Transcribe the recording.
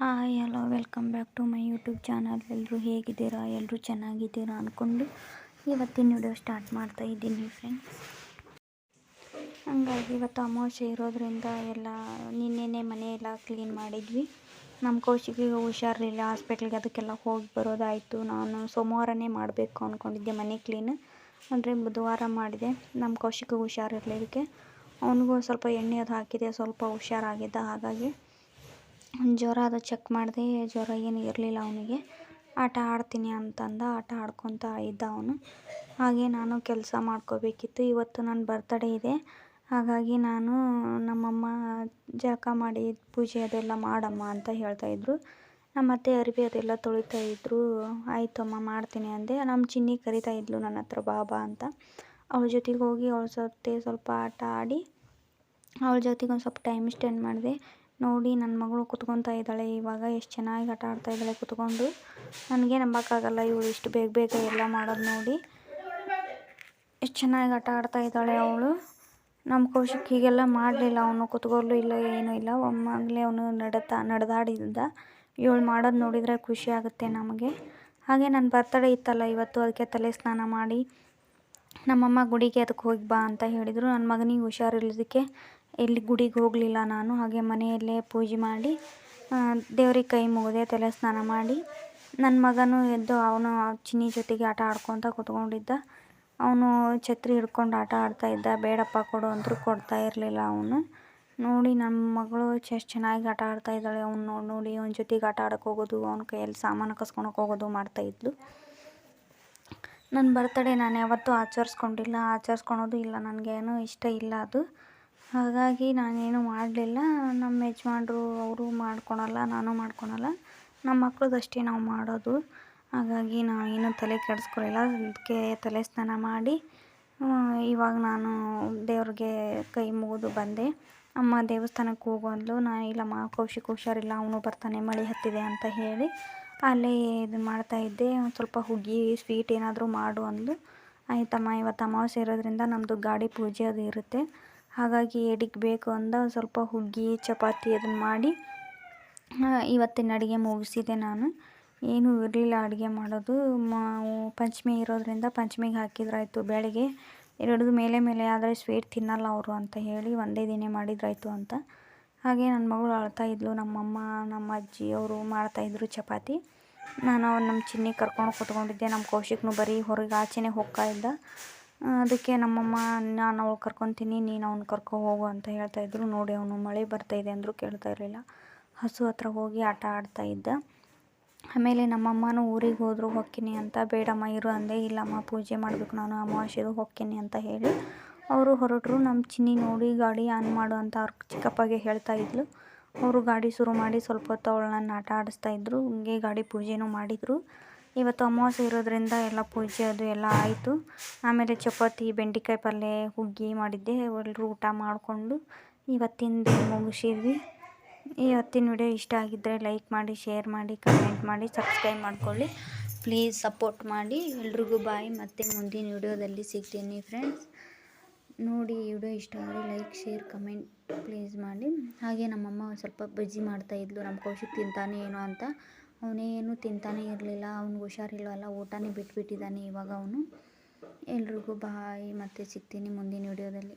Hi, hello, welcome back to my YouTube channel. ಎಲ್ಲರೂ ಹೇಗಿದ್ದೀರಾ? ಎಲ್ಲರೂ ಚೆನ್ನಾಗಿದ್ದೀರಾ ಅಂದ್ಕೊಂಡು ಇವತ್ತಿನ ವಿಡಿಯೋ ಸ್ಟಾರ್ಟ್ ಮಾಡ್ತಾ ಇದ್ದೀನಿ ಫ್ರೆಂಡ್ಸ್ ಹಂಗಾಗಿ ಇವತ್ತು ಅಮಾವಾಸ್ಯೆ ಇರೋದ್ರಿಂದ ಎಲ್ಲ ನಿನ್ನೆನೇ ಮನೆಯೆಲ್ಲ ಕ್ಲೀನ್ ಮಾಡಿದ್ವಿ. ನಮ್ಮ ಕೌಶಿಕಿಗೆ ಹುಷಾರಿಲ್ಲ ಹಾಸ್ಪಿಟ್ಲಿಗೆ ಅದಕ್ಕೆಲ್ಲ ಹೋಗಿ ಬರೋದಾಯಿತು. ನಾನು ಸೋಮವಾರನೇ ಮಾಡಬೇಕು ಅಂದ್ಕೊಂಡಿದ್ದೆ ಮನೆ ಕ್ಲೀನ್ ಅಂದರೆ ಬುಧವಾರ ಮಾಡಿದೆ. ನಮ್ಮ ಕೌಶಿಕಿಗೆ ಹುಷಾರಿರಲಿಕ್ಕೆ ಅವನಿಗೂ ಸ್ವಲ್ಪ ಎಣ್ಣೆ ಅದು ಹಾಕಿದೆ, ಸ್ವಲ್ಪ ಹುಷಾರಾಗಿದ್ದ ಹಾಗಾಗಿ ಜ್ವರ ಅದು ಚೆಕ್ ಮಾಡಿದೆ, ಜ್ವರ ಏನು ಇರಲಿಲ್ಲ ಅವನಿಗೆ. ಆಟ ಆಡ್ತೀನಿ ಅಂತಂದ, ಆಟ ಆಡ್ಕೊತ ಇದ್ದ ಅವನು. ಹಾಗೆ ನಾನು ಕೆಲಸ ಮಾಡ್ಕೋಬೇಕಿತ್ತು. ಇವತ್ತು ನನ್ನ ಬರ್ತಡೇ ಇದೆ. ಹಾಗಾಗಿ ನಾನು ನಮ್ಮಮ್ಮ ಜಳಕ ಮಾಡಿ, ಪೂಜೆ ಅದೆಲ್ಲ ಮಾಡಮ್ಮ ಅಂತ ಹೇಳ್ತಾಯಿದ್ರು ನಮ್ಮ ಅತ್ತೆ ಅರಿವಿ ಅದೆಲ್ಲ ತೊಳಿತಾ ಇದ್ದರು ಆಯಿತಮ್ಮ, ಮಾಡ್ತೀನಿ ಅಂದೆ. ನಮ್ಮ ಚಿನ್ನಿ ಕರಿತಾ ಇದ್ಲು ನನ್ನ ಹತ್ರ ಬಾ ಬಾ ಅಂತ. ಅವಳ ಜೊತೆಗೆ ಹೋಗಿ ಅವಳ ಜೊತೆ ಸ್ವಲ್ಪ ಆಟ ಆಡಿ, ಅವಳ ಜೊತೆಗೆ ಒಂದು ಸ್ವಲ್ಪ ಟೈಮ್ ಸ್ಪೆಂಡ್ ಮಾಡಿದೆ. ನೋಡಿ ನನ್ನ ಮಗಳು ಕುತ್ಕೊತಾ ಇದ್ದಾಳೆ. ಇವಾಗ ಎಷ್ಟು ಚೆನ್ನಾಗಿ ಆಟ ಆಡ್ತಾ ಇದ್ದಾಳೆ ಕುತ್ಕೊಂಡು. ನನಗೆ ನಂಬೋಕ್ಕಾಗಲ್ಲ ಇವಳು ಇಷ್ಟು ಬೇಗ ಬೇಗ ಎಲ್ಲ ಮಾಡೋದು ನೋಡಿ. ಎಷ್ಟು ಚೆನ್ನಾಗಿ ಆಟ ಆಡ್ತಾ ಇದ್ದಾಳೆ ಅವಳು. ನಮ್ಮ ಕೌಶಿಕ್ ಹೀಗೆಲ್ಲ ಮಾಡಲಿಲ್ಲ. ಅವನು ಕುತ್ಕೊಳ್ಳು ಇಲ್ಲ, ಏನೂ ಇಲ್ಲ. ಒಮ್ಮಾಗಲೇ ಅವನು ನಡತಾ, ನಡೆದಾಡಿದ್ದ. ಇವಳು ಮಾಡೋದು ನೋಡಿದರೆ ಖುಷಿ ಆಗುತ್ತೆ ನಮಗೆ. ಹಾಗೆ ನನ್ನ ಬರ್ತಡೇ ಇತ್ತಲ್ಲ, ಇವತ್ತು ಅದಕ್ಕೆ ತಲೆ ಸ್ನಾನ ಮಾಡಿ. ನಮ್ಮಮ್ಮ ಗುಡಿಗೆ ಅದಕ್ಕೆ ಹೋಗಿ ಬಾ ಅಂತ ಹೇಳಿದರು. ನನ್ನ ಮಗನಿಗೆ ಹುಷಾರಿಲ್ಲದಕ್ಕೆ ಎಲ್ಲಿ ಗುಡಿಗೆ ಹೋಗಲಿಲ್ಲ ನಾನು, ಹಾಗೆ ಮನೆಯಲ್ಲೇ ಪೂಜೆ ಮಾಡಿ ದೇವ್ರಿಗೆ ಕೈ ಮುಗಿದೆ, ತಲೆ ಸ್ನಾನ ಮಾಡಿ. ನನ್ನ ಮಗನೂ ಎದ್ದು ಅವನು ಚಿನ್ನಿ ಜೊತೆಗೆ ಆಟ ಆಡ್ಕೊತ ಕೂತ್ಕೊಂಡಿದ್ದ. ಅವನು ಛತ್ರಿ ಹಿಡ್ಕೊಂಡು ಆಟ ಆಡ್ತಾ ಇದ್ದ. ಬೇಡಪ್ಪ ಕೊಡು ಅಂದರೂ ಕೊಡ್ತಾ ಇರಲಿಲ್ಲ ಅವನು. ನೋಡಿ ನನ್ನ ಮಗಳು ಎಷ್ಟು ಚೆನ್ನಾಗಿ ಆಟ ಆಡ್ತಾ ಇದ್ದಾಳೆ. ಅವ್ನು ನೋಡಿ ನೋಡಿ ಅವನ ಜೊತೆಗೆ ಆಟ ಆಡಕ್ಕೆ ಹೋಗೋದು, ಅವ್ನ ಕೈಯಲ್ಲಿ ಸಾಮಾನು ಕಸ್ಕೊಳಕ್ಕೆ ಹೋಗೋದು ಮಾಡ್ತಾಯಿದ್ಲು ನನ್ನ ಬರ್ತಡೇ ನಾನು ಯಾವತ್ತೂ ಆಚರಿಸ್ಕೊಂಡಿಲ್ಲ. ಆಚರಿಸ್ಕೊಳೋದು ಇಲ್ಲ. ನನಗೇನು ಇಷ್ಟ ಇಲ್ಲ ಅದು. ಹಾಗಾಗಿ ನಾನೇನು ಮಾಡಲಿಲ್ಲ. ನಮ್ಮ ಯಜಮಾನ್ರು ಅವರು ಮಾಡ್ಕೊಳಲ್ಲ, ನಾನು ಮಾಡ್ಕೊಳಲ್ಲ. ನಮ್ಮ ಮಕ್ಳದಷ್ಟೇ ನಾವು ಮಾಡೋದು. ಹಾಗಾಗಿ ನಾವೇನು ತಲೆ ಕೆಡಿಸ್ಕೊಳಿಲ್ಲ. ಅದಕ್ಕೆ ತಲೆ ಸ್ನಾನ ಮಾಡಿ ಇವಾಗ ನಾನು ದೇವ್ರಿಗೆ ಕೈ ಮುಗಿದು ಬಂದೆ. ಅಮ್ಮ ದೇವಸ್ಥಾನಕ್ಕೆ ಹೋಗು ಅಂದ್ಲು ನಾನು ಇಲ್ಲಮ್ಮ ಕೌಶಿಕ್ ಹುಷಾರಿಲ್ಲ, ಅವನು ಬರ್ತಾನೆ, ಮಳೆ ಹತ್ತಿದೆ ಅಂತ ಹೇಳಿ ಅಲ್ಲೇ ಇದು ಮಾಡ್ತಾಯಿದ್ದೆ ಒಂದು ಸ್ವಲ್ಪ ಹುಗ್ಗಿ, ಸ್ವೀಟ್ ಏನಾದರೂ ಮಾಡು ಅಂದ್ಲು. ಆಯಿತಮ್ಮ, ಇವತ್ತು ಅಮಾವಾಸ್ಯೆ ಇರೋದ್ರಿಂದ ನಮ್ಮದು ಗಾಡಿ ಪೂಜೆ ಅದು ಇರುತ್ತೆ. ಹಾಗಾಗಿ ಎಡಿಗೆ ಬೇಕು ಅಂದ ಸ್ವಲ್ಪ ಹುಗ್ಗಿ, ಚಪಾತಿ ಅದನ್ನು ಮಾಡಿ ಇವತ್ತಿನ ಅಡುಗೆ ಮುಗಿಸಿದೆ ನಾನು. ಏನೂ ಇರಲಿಲ್ಲ ಅಡುಗೆ ಮಾಡೋದು. ಪಂಚಮಿ ಇರೋದರಿಂದ ಪಂಚಮಿಗೆ ಹಾಕಿದ್ರಾಯ್ತು ಬೆಳಗ್ಗೆ. ಎರಡು ಮೇಲೆ ಮೇಲೆ ಆದರೆ ಸ್ವೀಟ್ ತಿನ್ನಲ್ಲ ಅವರು ಅಂತ ಹೇಳಿ ಒಂದೇ ದಿನ ಮಾಡಿದ್ರಾಯ್ತು ಅಂತ. ಹಾಗೆ ನನ್ನ ಮಗಳು ಅಳ್ತಾ ಇದ್ಲು, ನಮ್ಮಮ್ಮ ನಮ್ಮ ಅಜ್ಜಿ ಅವರು ಮಾಡ್ತಾಯಿದ್ರು ಚಪಾತಿ. ನಾನು ನಮ್ಮ ಚಿನ್ನಿ ಕರ್ಕೊಂಡು ಕೂತ್ಕೊಂಡಿದ್ದೆ ನಮ್ಮ ಕೌಶಿಕ್ನು ಬರೀ ಹೊರಗೆ ಆಚೆನೇ ಹೋಗ್ತಾ ಅದಕ್ಕೆ ನಮ್ಮಮ್ಮ, ನಾನು ಅವ್ಳು ಕರ್ಕೊತೀನಿ, ನೀನು ಅವ್ನು ಕರ್ಕೊ ಹೋಗು ಅಂತ ಹೇಳ್ತಾ ಹೇಳ್ತಾಯಿದ್ರು ನೋಡಿ ಅವನು ಮಳೆ ಬರ್ತಾಯಿದೆ ಅಂದರೂ ಕೇಳ್ತಾ ಇರಲಿಲ್ಲ. ಹಸು ಹತ್ರ ಹೋಗಿ ಆಟ ಆಡ್ತಾ ಇದ್ದ. ಆಮೇಲೆ ನಮ್ಮಮ್ಮನೂ ಊರಿಗೆ ಹೋದರು ಹೊಕ್ಕಿನಿ ಅಂತ. ಬೇಡಮ್ಮ, ಇರು ಅಂದೆ. ಇಲ್ಲಮ್ಮ, ಪೂಜೆ ಮಾಡಬೇಕು, ನಾನು ಅಮಾವಾಸ್ಯೆದು ಹೊಕ್ಕಿನಿ ಅಂತ ಹೇಳಿ ಅವರು ಹೊರಟರು. ನಮ್ಮ ಚಿನ್ನಿ ನೋಡಿ ಗಾಡಿ ಆನ್ ಮಾಡು ಅಂತ ಅವ್ರ ಚಿಕ್ಕಪ್ಪಗೆ ಹೇಳ್ತಾ ಇದ್ಲು. ಅವರು ಗಾಡಿ ಶುರು ಮಾಡಿ ಸ್ವಲ್ಪ ಹೊತ್ತು ಅವಳನ್ನ ಆಟ ಆಡಿಸ್ತಾ ಇದ್ದರು ಹಂಗೆ ಗಾಡಿ ಪೂಜೆನೂ ಮಾಡಿದರು. ಇವತ್ತು ಅಮಾವಾಸ್ಯೆ ಇರೋದ್ರಿಂದ ಎಲ್ಲ ಪೂಜೆ ಅದು ಎಲ್ಲ ಆಯಿತು. ಆಮೇಲೆ ಚಪಾತಿ, ಬೆಂಡೆಕಾಯಿ ಪಲ್ಯ, ಹುಗ್ಗಿ ಮಾಡಿದ್ದೆ. ಎಲ್ಲರೂ ಊಟ ಮಾಡಿಕೊಂಡು ಇವತ್ತಿನ ದಿನ ಮುಗಿಸಿದ್ವಿ. ಇವತ್ತಿನ ವಿಡಿಯೋ ಇಷ್ಟ ಆಗಿದ್ದರೆ ಲೈಕ್ ಮಾಡಿ, ಶೇರ್ ಮಾಡಿ, ಕಮೆಂಟ್ ಮಾಡಿ, ಸಬ್ಸ್ಕ್ರೈಬ್ ಮಾಡ್ಕೊಳ್ಳಿ. ಪ್ಲೀಸ್ ಸಪೋರ್ಟ್ ಮಾಡಿ. ಎಲ್ರಿಗೂ ಬಾಯ್. ಮತ್ತು ಮುಂದಿನ ವಿಡಿಯೋದಲ್ಲಿ ಸಿಗ್ತೀನಿ ಫ್ರೆಂಡ್ಸ್. ನೋಡಿ ವಿಡಿಯೋ ಇಷ್ಟ ಆದರೆ ಲೈಕ್, ಶೇರ್, ಕಮೆಂಟ್ ಪ್ಲೀಸ್ ಮಾಡಿ. ಹಾಗೆ ನಮ್ಮಮ್ಮ ಸ್ವಲ್ಪ ಬಜ್ಜಿ ಮಾಡ್ತಾಯಿದ್ಲು ನಮ್ಮ ಕೌಶಿಕ್ ತಿಂತಾನೆ ಏನೋ ಅಂತ. ಅವನೇನು ತಿಂತಾನೆ ಇರಲಿಲ್ಲ ಅವ್ನಿಗೆ ಹುಷಾರಿಲ್ವಲ್ಲ ಊಟನೇ ಬಿಟ್ಬಿಟ್ಟಿದ್ದಾನೆ ಇವಾಗ ಅವನು. ಎಲ್ರಿಗೂ ಬಾಯ್ ಮತ್ತೆ ಸಿಗ್ತೀನಿ ಮುಂದಿನ ವಿಡಿಯೋದಲ್ಲಿ.